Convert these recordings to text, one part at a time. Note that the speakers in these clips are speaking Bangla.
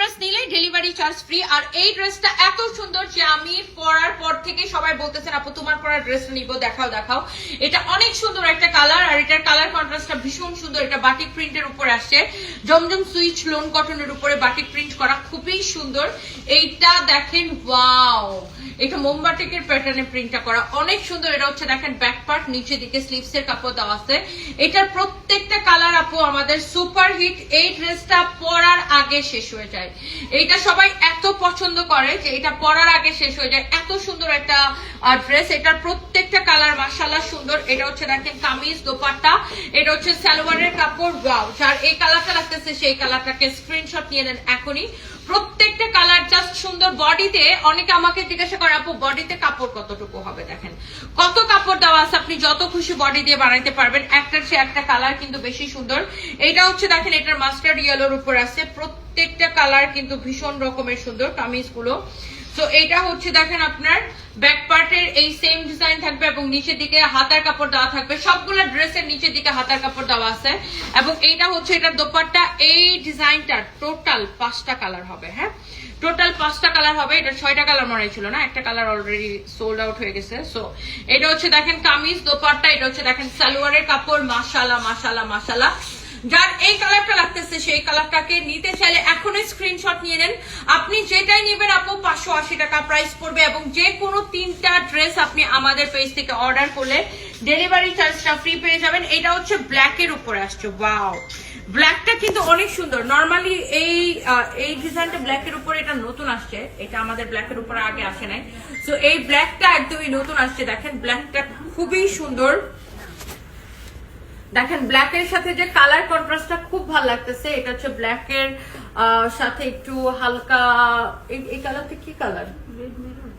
ড্রেস নিলে ডেলিভারি চার্জ ফ্রি আর এই ড্রেসটা এত সুন্দর যে আমি পরার পর থেকে সবাই বলতেছেন, আপু, তোমার পরার ড্রেসটা নিবো, দেখাও দেখাও। এটা অনেক সুন্দর একটা কালার আর এটার কালার কন্ট্রাস্টটা ভীষণ সুন্দর। এটা বাটিক প্রিন্টের উপর আসছে। জমজম সুইচ লোন কটনের উপরে বাটিক প্রিন্ট করা খুবই সুন্দর। এইটা দেখেন ওয়াও এটা মোমবাটিকের প্যাটার্নে প্রিন্টটা করা। অনেক সুন্দর, এটা হচ্ছে দেখেন ব্যাক পার্ট নিচে দিকে স্লিভস এর কাপড় দেওয়া আছে। এটার প্রত্যেকটা কালার আপু আমাদের সুপার হিট এই ড্রেসটা পরার আগে শেষ হয়ে যায়। এইটা সবাই এত পছন্দ করে যে এটা পরার আগে শেষ হয়ে যায়। এত সুন্দর একটা ড্রেস এটার প্রত্যেকটা কালার মাসাল্লাহ সুন্দর। এটা হচ্ছে দেখেন কামিজ, দোপাট্টা, এটা হচ্ছে সালোয়ারের কাপড়, ওয়াও। যার এই কালারটা লাগতেছে, সেই কালারটাকে স্ক্রিনশট নিয়ে নেন এখনই। প্রত্যেকটা কালার জাস্ট সুন্দর বডিতে অনেকে আমাকে জিজ্ঞাসা করে, আপু বডিতে কাপড় কতটুকু হবে? দেখেন, কত কাপড় দেওয়া আছে আপনি যত খুশি বডি দিয়ে বানাইতে পারবেন একটার সে একটা কালার কিন্তু বেশি সুন্দর। এটা হচ্ছে দেখেন, এটার মাস্টার্ড ইয়েলোর উপর আছে। প্রত্যেকটা কালার কিন্তু ভীষণ রকমের সুন্দর কামিজগুলো। তো এটা হচ্ছে দেখেন আপনার ব্যাক পার্টের এই সেম ডিজাইন থাকবে এবং নিচের দিকে হাতার কাপড় দেওয়া থাকবে। সবগুলো ড্রেসের নিচের দিকে হাতার কাপড় দেওয়া আছে এবং এইটা হচ্ছে এটার দোপাট্টা। এই ডিজাইনটার টোটাল পাঁচটা কালার হবে হ্যাঁ? টোটাল পাঁচটা কালার হবে। এটা ছয়টা কালার মনে ছিল না? একটা কালার অলরেডি সোল্ড আউট হয়ে গেছে। সো এটা হচ্ছে দেখেন কামিজ দোপাট্টা, এটা হচ্ছে দেখেন সালোয়ারের কাপড়। মাসালা মাসালা মাসালা যার এই কালারটা লাগতেছে, সেই কালারটাকে নিতে চাইলে এখনই স্ক্রিনশট নিয়ে নেন। আপনি যেটাই নেবেন আপু, পাঁচশো আশি টাকা প্রাইস পড়বে এবং যে কোনো তিনটা ড্রেস আপনি আমাদের পেজ থেকে অর্ডার করলে ডেলিভারি চার্জটা ফ্রি পেয়ে যাবেন। এটা হচ্ছে ব্ল্যাকের উপরে আসছে ওয়াও ব্ল্যাকটা কিন্তু অনেক সুন্দর। নর্মালি এই এই ডিজাইনটা ব্ল্যাকের উপরে, এটা নতুন আসছে। এটা আমাদের ব্ল্যাকের উপরে আগে আসে নাই। তো এই ব্ল্যাকটা একদমই নতুন আসছে। দেখেন ব্ল্যাকটা খুবই সুন্দর। দেখেন ব্ল্যাক এর সাথে যে কালার কন্ট্রাস্টটা খুব ভালো লাগতেছে এটা হচ্ছে ব্ল্যাক এর আহ, সাথে একটু হালকা এই- কালারটা কি কালার রেড মেরুন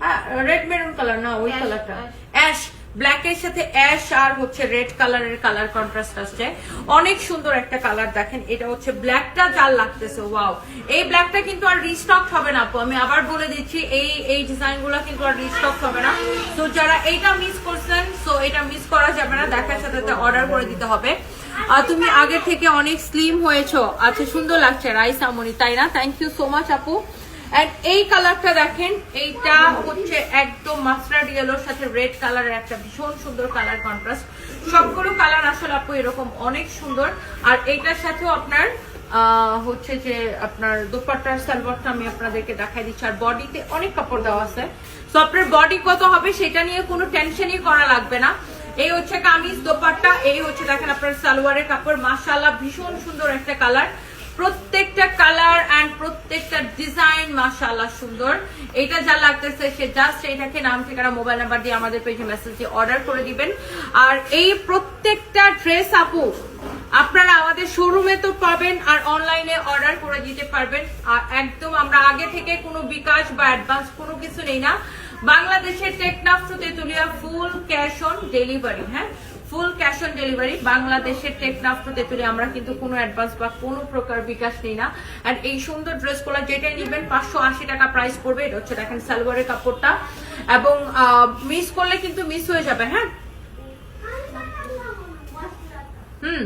হ্যাঁ রেড মেরুন কালার না ওই কালারটা. অ্যাশ ব্ল্যাক এর সাথে অ্যাশ আর হচ্ছে রেড কালারের কালার কন্ট্রাস্ট আসছে। অনেক সুন্দর একটা কালার দেখেন, এটা হচ্ছে ব্ল্যাকটা যার লাগতেছে ওয়াও এই ব্ল্যাকটা কিন্তু আর রিস্টক হবে না আপু আমি আবার বলে দিচ্ছি, এই এই ডিজাইনগুলো কিন্তু আর রিস্টক হবে না। তো যারা এইটা মিস করছেন সো এটা মিস করা যাবে না, দেখার সাথে অর্ডার করে দিতে হবে। আর তুমি আগে থেকে অনেক স্লিম হয়েছো আচ্ছা সুন্দর লাগছে, রাইস আমনি তাই না? থ্যাংক ইউ সো মাচ আপু। And এই কালারটা দেখেন, এইটা হচ্ছে একদম মাস্টার্ড ইয়েলোর সাথে রেড কালারের একটা ভীষণ সুন্দর কালার কন্ট্রাস্ট সবগুলো কালার আসলে আপু এরকম অনেক সুন্দর। আর এইটার সাথেও আপনার হচ্ছে যে আপনার দোপাট্টার সালোয়ারটা আমি আপনাদেরকে দেখাই দিচ্ছি। আর বডিতে অনেক কাপড় দেওয়া আছে। তো আপনার বডি কত হবে সেটা নিয়ে কোনো টেনশনই করা লাগবে না। এই হচ্ছে কামিজ দোপাট্টা, এই হচ্ছে দেখেন আপনার সালোয়ারের কাপড়। মাশাআল্লাহ, ভীষণ সুন্দর একটা কালার প্রত্যেকটা কালার এন্ড প্রত্যেকটা ডিজাইন মাশাআল্লাহ সুন্দর। এটা যা লাগতেছে, সে জাস্ট এটাকে নাম, ঠিকানা মোবাইল নাম্বার দিয়ে আমাদের পেজে মেসেজ দিয়ে অর্ডার করে দিবেন। আর এই প্রত্যেকটা ড্রেস আপু, আপনারা আমাদের শোরুমে তো পাবেন আর অনলাইনে অর্ডার করে দিতে পারবেন। আর একদম আমরা আগে থেকে কোনো বিকাশ বা অ্যাডভান্স কোনো কিছু নেই না। বাংলাদেশের Teknaf Tetulia full cash on delivery হ্যাঁ? ফুল ক্যাশ অন ডেলিভারি, বাংলাদেশের টেকনাফ হতে তেতুলিয়া আমরা কিন্তু কোনো অ্যাডভান্স বা কোনো প্রকার বিকাশ নেই না। আর এই সুন্দর ড্রেস ড্রেসগুলো যেটাই নেবেন, পাঁচশো আশি টাকা প্রাইস পড়বে, এটা হচ্ছে দেখেন সালোয়ারের কাপড়টা। এবং মিস করলে কিন্তু মিস হয়ে যাবে হ্যাঁ? হুম।